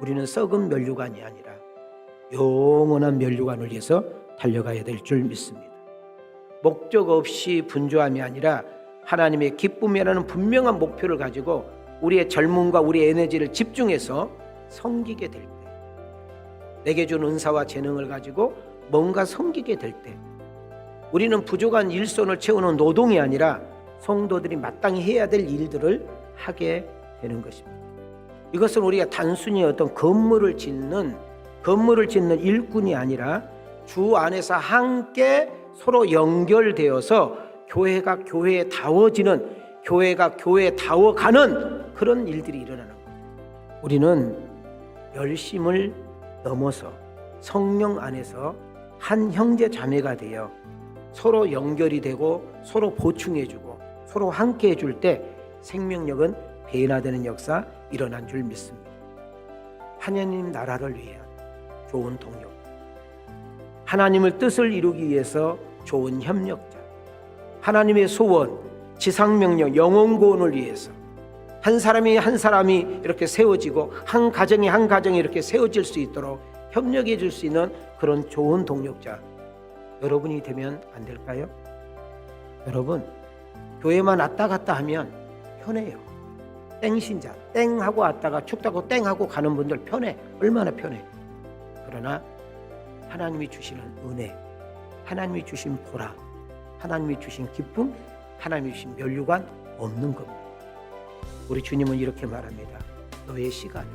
우리는 썩은 면류관이 아니라 영원한 면류관을 위해서 달려가야 될 줄 믿습니다. 목적 없이 분주함이 아니라 하나님의 기쁨이라는 분명한 목표를 가지고 우리의 젊음과 우리의 에너지를 집중해서 섬기게 될 때, 내게 준 은사와 재능을 가지고 뭔가 섬기게 될 때, 우리는 부족한 일손을 채우는 노동이 아니라 성도들이 마땅히 해야 될 일들을 하게 되는 것입니다. 이것은 우리가 단순히 어떤 건물을 짓는 건물을 짓는 일꾼이 아니라 주 안에서 함께 서로 연결되어서 교회가 교회에 다워지는 교회가 교회에 다워가는 그런 일들이 일어나는 거예요. 우리는 열심을 넘어서 성령 안에서 한 형제 자매가 되어 서로 연결이 되고 서로 보충해주고 서로 함께 해줄 때 생명력은 배인화되는 역사 일어난 줄 믿습니다. 하나님 나라를 위한 좋은 동력, 하나님을 뜻을 이루기 위해서 좋은 협력자, 하나님의 소원, 지상 명령, 영원 구원을 위해서 한 사람이 한 사람이 이렇게 세워지고 한 가정이 한 가정이 이렇게 세워질 수 있도록 협력해 줄 수 있는 그런 좋은 동력자 여러분이 되면 안 될까요? 여러분 교회만 왔다 갔다 하면 편해요. 땡신자 땡 하고 왔다가 춥다고 땡 하고 가는 분들 편해 얼마나 편해. 그러나 하나님이 주시는 은혜, 하나님이 주신 보람, 하나님이 주신 기쁨, 하나님이 주신 면류관 없는 겁니다. 우리 주님은 이렇게 말합니다. 너의 시간을,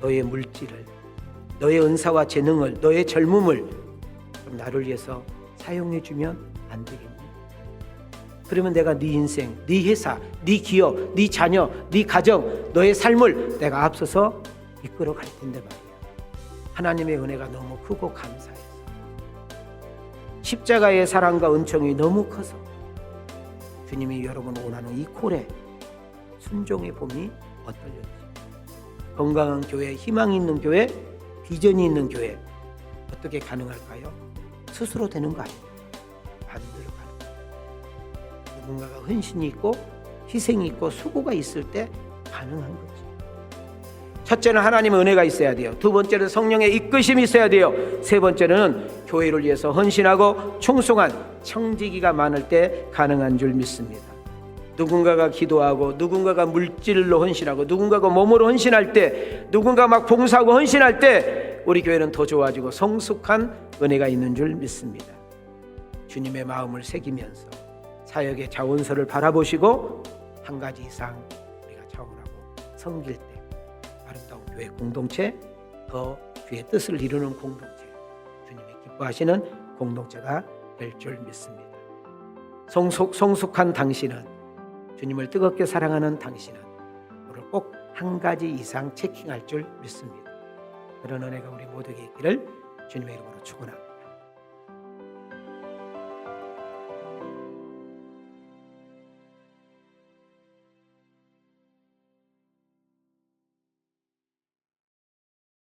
너의 물질을, 너의 은사와 재능을, 너의 젊음을 좀 나를 위해서 사용해 주면 안 되겠니? 그러면 내가 네 인생, 네 회사, 네 기업, 네 자녀, 네 가정, 너의 삶을 내가 앞서서 이끌어 갈 텐데 말이야. 하나님의 은혜가 너무 크고 감사해서 십자가의 사랑과 은총이 너무 커서 주님이 여러분 원하는 이 콜에 순종의 봄이 어떨는지 건강한 교회, 희망 있는 교회, 비전이 있는 교회 어떻게 가능할까요? 스스로 되는 거 아니에요. 반대로 누군가가 헌신이 있고 희생이 있고 수고가 있을 때 가능한 거지. 첫째는 하나님의 은혜가 있어야 돼요. 두 번째는 성령의 이끄심이 있어야 돼요. 세 번째는 교회를 위해서 헌신하고 충성한 청지기가 많을 때 가능한 줄 믿습니다. 누군가가 기도하고 누군가가 물질로 헌신하고 누군가가 몸으로 헌신할 때 누군가 막 봉사하고 헌신할 때 우리 교회는 더 좋아지고 성숙한 은혜가 있는 줄 믿습니다. 주님의 마음을 새기면서 사역의 자원서를 바라보시고 한 가지 이상 우리가 차원하고 섬길 때 아름다운 교회 공동체 더 주의 뜻을 이루는 공동체 주님이 기뻐하시는 공동체가 될 줄 믿습니다. 성숙, 성숙한 당신은 주님을 뜨겁게 사랑하는 당신은 우리를 꼭한 가지 이상 체킹할 줄 믿습니다. 그런 은혜가 우리 모두에게 있기를 주님의 이름으로 축원합니다.